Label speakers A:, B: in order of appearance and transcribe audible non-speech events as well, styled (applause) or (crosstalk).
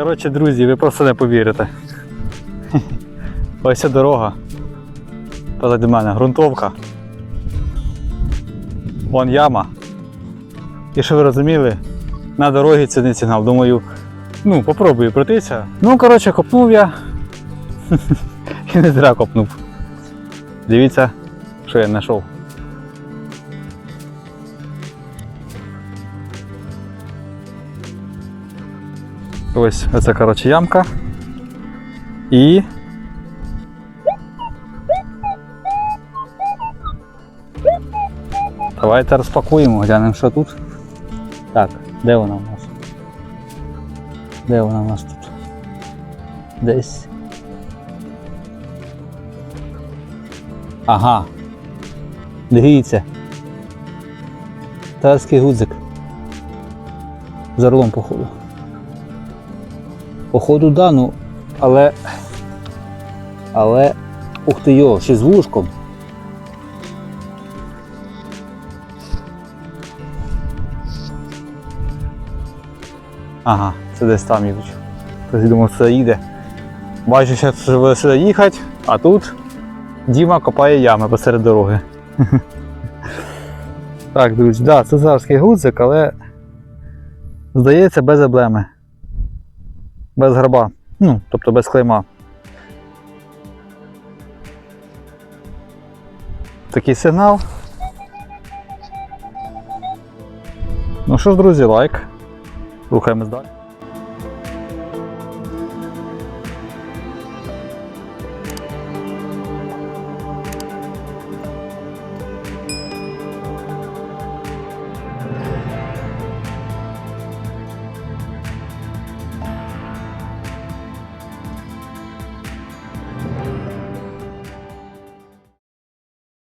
A: Коротше, друзі, ви просто не повірите. Ось ця дорога. Позади мене ґрунтовка. Вон яма. І що ви розуміли, на дорогі це не сигнал. Думаю, ну, попробую пройтися. Ну, коротше, копнув я. (laughs) І не зря копнув. Дивіться, що я знайшов. Ось оце, коротше, ямка. І. Давайте розпакуємо, глянемо, що тут. Так, де вона у нас? Де вона у нас тут? Десь. Ага. Дивіться. Тарський гудзик. За орлом, походу. Походу, да, ну, але. Але. Ух ти йо, ще з вушком. Ага, це десь там їдуть. Хтось думав, це їде. Бачу, що буде сюди їхати, а тут Діма копає ями посеред дороги. (laughs) Так, друзі, да, це царський гудзик, але здається без еблеми. Без граба. Ну, тобто без клейма. Такий сигнал. Ну що ж, друзі, лайк. Рухаємось далі.